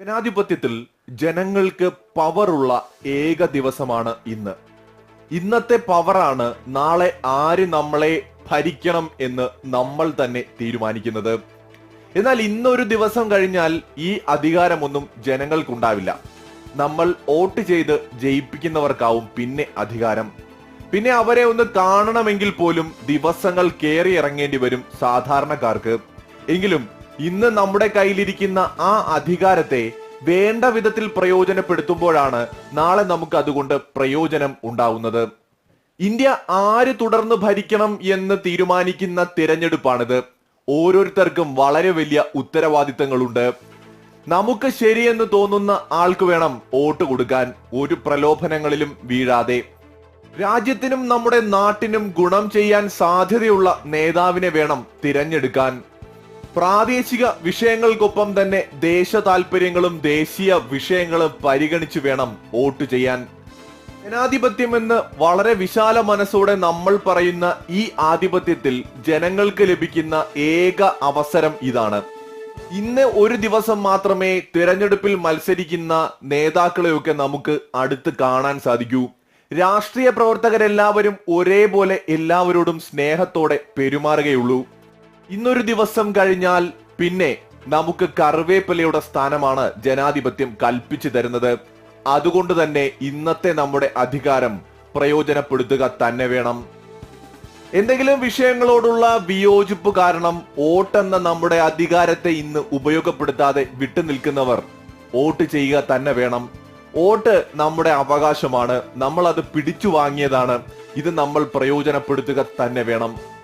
ജനാധിപത്യത്തിൽ ജനങ്ങൾക്ക് പവറുള്ള ഏക ദിവസമാണ് ഇന്ന്. ഇന്നത്തെ പവറാണ് നാളെ ആര് നമ്മളെ ഭരിക്കണം എന്ന് നമ്മൾ തന്നെ തീരുമാനിക്കുന്നത്. എന്നാൽ ഇന്നൊരു ദിവസം കഴിഞ്ഞാൽ ഈ അധികാരമൊന്നും ജനങ്ങൾക്കുണ്ടാവില്ല. നമ്മൾ വോട്ട് ചെയ്ത് ജയിപ്പിക്കുന്നവർക്കാവും പിന്നെ അധികാരം. പിന്നെ അവരെ ഒന്ന് കാണണമെങ്കിൽ പോലും ദിവസങ്ങൾ കയറി ഇറങ്ങേണ്ടി വരും സാധാരണക്കാർക്ക്. എങ്കിലും ഇന്ന് നമ്മുടെ കയ്യിലിരിക്കുന്ന ആ അധികാരത്തെ വേണ്ട വിധത്തിൽ പ്രയോജനപ്പെടുത്തുമ്പോഴാണ് നാളെ നമുക്ക് അതുകൊണ്ട് പ്രയോജനം ഉണ്ടാവുന്നത്. ഇന്ത്യ ആര് തുടർന്ന് ഭരിക്കണം എന്ന് തീരുമാനിക്കുന്ന തിരഞ്ഞെടുപ്പാണിത്. ഓരോരുത്തർക്കും വളരെ വലിയ ഉത്തരവാദിത്തങ്ങളുണ്ട്. നമുക്ക് ശരിയെന്ന് തോന്നുന്ന ആൾക്ക് വേണം വോട്ട് കൊടുക്കാൻ. ഒരു പ്രലോഭനങ്ങളിലും വീഴാതെ. രാജ്യത്തിനും നമ്മുടെ നാട്ടിനും ഗുണം ചെയ്യാൻ സാധ്യതയുള്ള നേതാവിനെ വേണം തിരഞ്ഞെടുക്കാൻ. പ്രാദേശിക വിഷയങ്ങൾക്കൊപ്പം തന്നെ ദേശ താല്പര്യങ്ങളും ദേശീയ വിഷയങ്ങളും പരിഗണിച്ചു വേണം വോട്ട് ചെയ്യാൻ. ജനാധിപത്യം എന്ന് വളരെ വിശാല മനസ്സോടെ നമ്മൾ പറയുന്ന ഈ ആധിപത്യത്തിൽ ജനങ്ങൾക്ക് ലഭിക്കുന്ന ഏക അവസരം ഇതാണ്. ഇന്ന് ഒരു ദിവസം മാത്രമേ തിരഞ്ഞെടുപ്പിൽ മത്സരിക്കുന്ന നേതാക്കളെയൊക്കെ നമുക്ക് അടുത്ത് കാണാൻ സാധിക്കൂ. രാഷ്ട്രീയ പ്രവർത്തകരെല്ലാവരും ഒരേപോലെ എല്ലാവരോടും സ്നേഹത്തോടെ പെരുമാറുകയുള്ളൂ. ഇന്നൊരു ദിവസം കഴിഞ്ഞാൽ പിന്നെ നമുക്ക് കറിവേപ്പിലയുടെ സ്ഥാനമാണ് ജനാധിപത്യം കൽപ്പിച്ചു തരുന്നത്. അതുകൊണ്ട് തന്നെ ഇന്നത്തെ നമ്മുടെ അധികാരം പ്രയോജനപ്പെടുത്തുക തന്നെ വേണം. എന്തെങ്കിലും വിഷയങ്ങളോടുള്ള വിയോജിപ്പ് കാരണം വോട്ടെന്ന നമ്മുടെ അധികാരത്തെ ഇന്ന് ഉപയോഗപ്പെടുത്താതെ വിട്ടുനിൽക്കുന്നവർ വോട്ട് ചെയ്യുക തന്നെ വേണം. വോട്ട് നമ്മുടെ അവകാശമാണ്. നമ്മൾ അത് പിടിച്ചു വാങ്ങിയതാണ്. ഇത് നമ്മൾ പ്രയോജനപ്പെടുത്തുക തന്നെ വേണം.